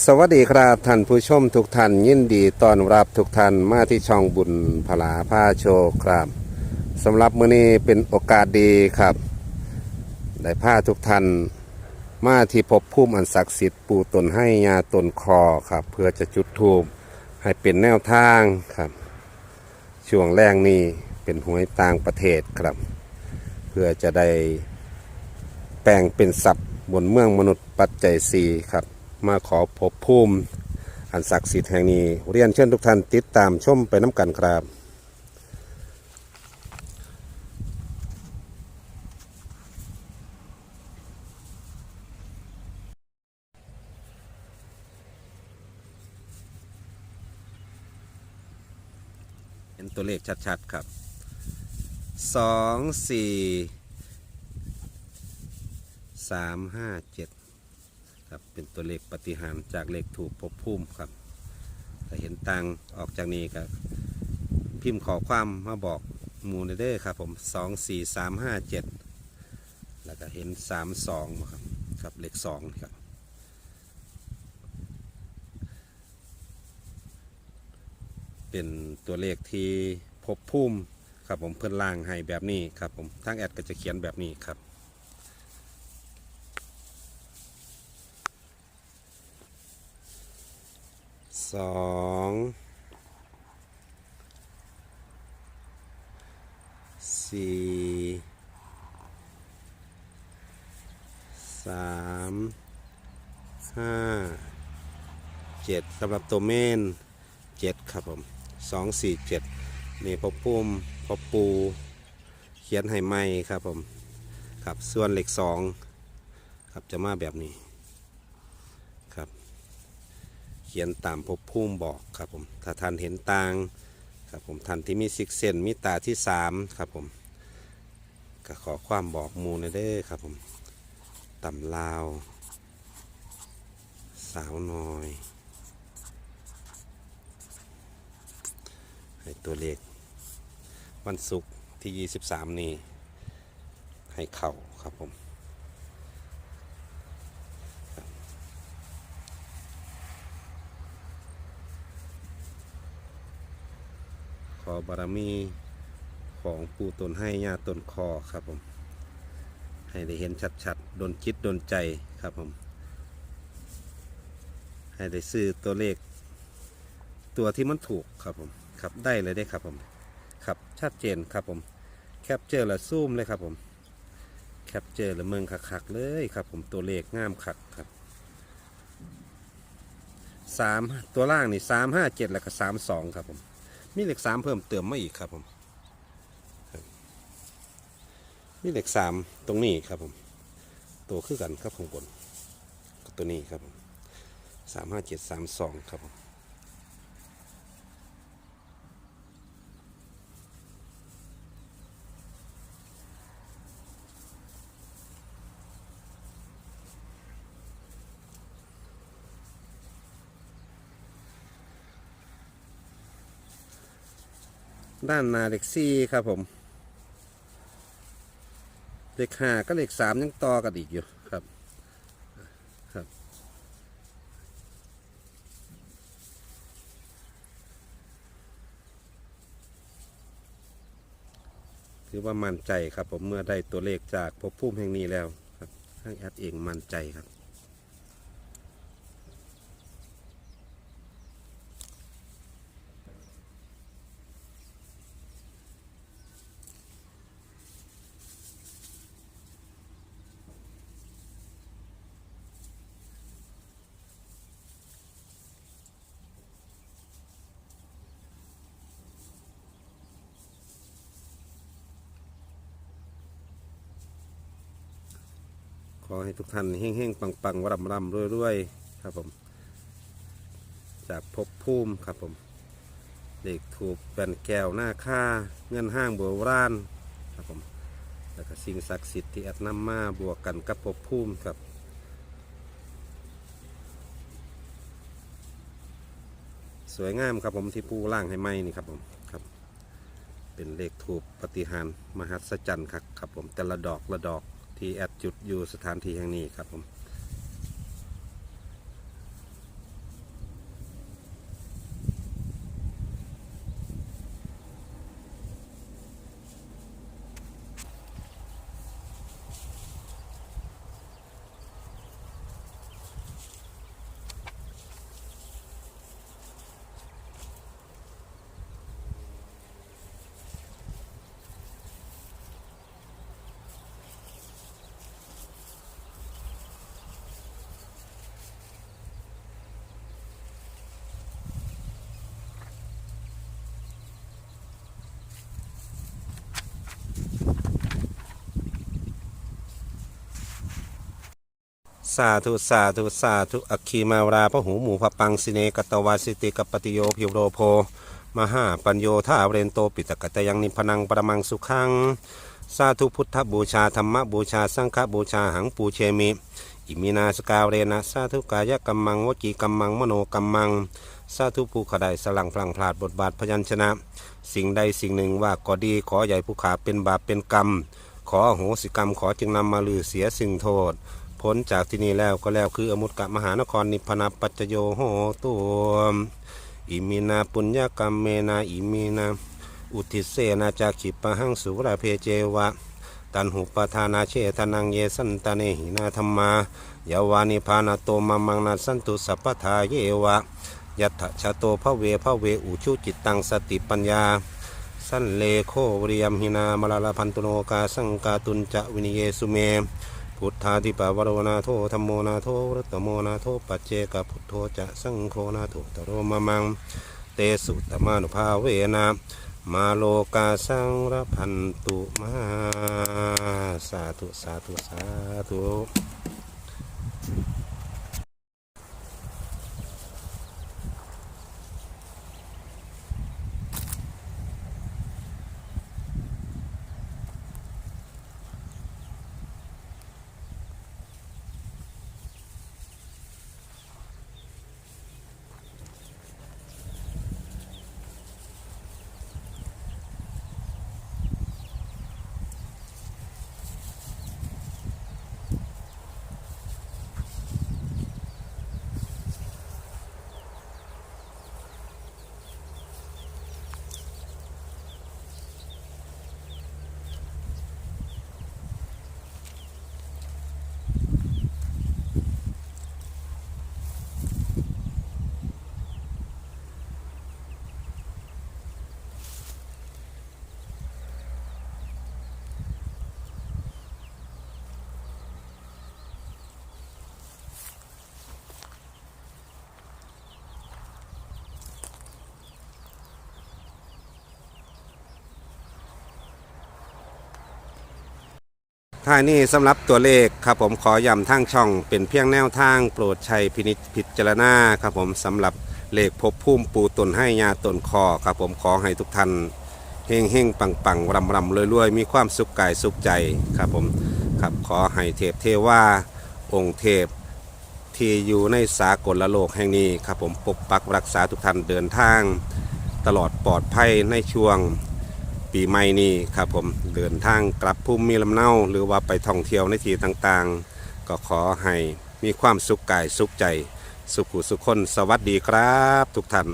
สวัสดีครับท่านผู้ชมทุกท่านยินดีต้อนรับทุกท่านมาที่ช่องบุญพลาผ้าโชคครับสำหรับมื้อนี้เป็นโอกาสดีครับ ได้พาทุกท่านมาที่พบภูมิอันศักดิ์สิทธิ์ปู่ตนให้ยาตนคอครับ เพื่อจะจุดธูปให้เป็นแนวทางครับ ช่วงแรกนี้เป็นหวยต่างประเทศครับ เพื่อจะได้แปลงเป็นศัพท์บนเมืองมนุษย์ปัจจัยสีครับ มาขอพบภูมิอันศักดิ์สิทธิ์แห่งนี้เรียนเชิญทุกท่านติดตามชมไปน้ำกันครับเห็นตัวเลขชัดๆครับสองสี่สามห้าเจ็ด ครับเป็นตัวเลขปฏิหารจากเลขถูกภพภูมิครับถ้าเห็นตังออกจากนี้ครับพิมพ์ขอความมาบอกมูเด้อครับผมสองสี่สามห้าเจ็ดแล้วก็เห็นสามสองครับครับเลขสองครับเป็นตัวเลขที่พบพุ่มครับผมเพื่อนล่างให้แบบนี้ครับผมทั้งแอดก็จะเขียนแบบนี้ครับ สองสี่สามห้าเจ็ดสำหรับตัวเมนเจ็ดครับผมสองสี่เจ็ดนี่พอปุ้มพอปู เขียนให้ไหมครับผมครับส่วนเหล็กสองครับจะมาแบบนี้ครับ เขียนตามพบพุ่มบอกครับผมถ้าท่านเห็นต่างครับผมท่านที่มีซิกเซนมีตาที่สามครับผมก็ขอความบอกมูหนเด้อครับผมต่ำลาว สาวน้อย ให้ตัวเลขวันศุกร์ที่ 23 นี้ให้เข่าครับผมครับข อบารมีของปู่ตนให้ญาตนคอครับผมให้ได้เห็นชัดๆโดนจิตโดนใจครับผมให้ได้ซื้อตัวเลข ตัวที่มันถูกครับผมครับได้เลยได้ครับผมครับชัดเจนครับผมแคปเจอร์ละซูมเลยครับผมแคปเจอร์ละเมืองคักๆเลยครับผมตัวเลขงามคักครับสามตัวล่างนี่สามห้าเจ็ดแล้วก็สามสองครับผม มีเหล็กสามเพิ่มเติมมาอีกครับผมมีเหล็กสามตรงนี้ครับผมตัวคือกันครับข้างบนตัวนี้ครับผมสามห้าเจ็ดสามสองครับผม ด้านนาเลขสี่ครับผมเลขห้าก็เลขสามยังต่อกันอีกอยู่ครับครับ ถือว่ามั่นใจครับผมเมื่อได้ตัวเลขจากภพภูมิแห่งนี้แล้วครับทางแอดเองมั่นใจครับ ขอให้ทุกท่านเฮ้งๆ ปังๆร่ำรำรวยๆครับผม จากภพภูมิครับผมเด็กถูกแป่นแก้วหน้าค่า เงินห้างโบราณครับผมแล้วก็สิ่งศักดิ์สิทธิ์ที่แอดนำมาบวกกันกับภพภูมิครับสวยงามครับผมที่ปูล่างให้ไหมนี่ครับผมครับ เป็นเลขถูกปฏิหารมหัศจรรย์ครับครับผมแต่ละดอกละดอก ที่แอดจุดอยู่สถานที่แห่งนี้ครับผม สาธุสาธุสาธุอัคคีมาวราพระหูหมูพะปังสิเนกตวาสิติกปปติโยพิวโรโพ มหาปัญโยธาเรนโตปิตกตยังนิพนังประมังสุขังสาธุพุทธบูชาธรรมบูชาสังฆบูชาหังปูเชมิอิมินาสกาเรนะสาธุกายกัมมังวจีกัมมังมโนกัมมังสาธุผู้ขดายสลังพลังพลาดบทบาทพยัญชนะ สิ่งใดสิ่งหนึ่งว่าก็ดีขอใหญ่ผู้ขาเป็นบาปเป็นกรรมขออโหสิกรรมขอจึงนำมาลือเสียสิ่งโทษ พ้นจากที่นี่แล้วก็แล้วคืออมุตกะมหานครนิพพานาปัจโยโหตุมอิมินาปุญญกรรมเมนาอิมินาอุทิเสนาจากขิปะหังสุราเพเจวะ ตันหุปทานาเชตนังเยสันตเนหินาธรรมายาวานิพานาโตมามังนาสันตุสัพพทาเยวะยัตถชะโตพระเวพระเวอุชุจิตตังสติปัญญา สันเลโควริยมหินามลาลพันตุโนกาสังกาตุนจะวินิเยสุเม พุทธาธิปาวโรนาโทธรรมโมนาโทรัตโมนาโทปัจเจกพุทโธจะสังโฆนาโทตโรมะมัง เตสุตมานุภาเวนะมาโลกาสังรพันตุมาสาธุสาธุสาธุ ท้ายนี้สำหรับตัวเลขครับผมขอย้ำทางช่องเป็นเพียงแนวทางโปรดใช้พินิจพิจารณาครับผมสำหรับเลขภพภูมิปูตนให้ยาตนคอครับผมขอให้ทุกท่านเฮงเฮงปังปังรำรำรวยรวยมีความสุขกายสุขใจครับผมครับขอให้เทพเทว่าองค์เทพที่อยู่ในสากลโลกแห่งนี้ครับผมปกปักรักษาทุกท่านเดินทาง ตลอดปลอดภัยในช่วง ปีใหม่นี้ครับผมเดินทางกลับภูมิลำเนา หรือว่าไปท่องเที่ยวในที่ต่างๆ ก็ขอให้มีความสุขกายสุขใจ สุขุสุขคนสวัสดีครับ ทุกท่าน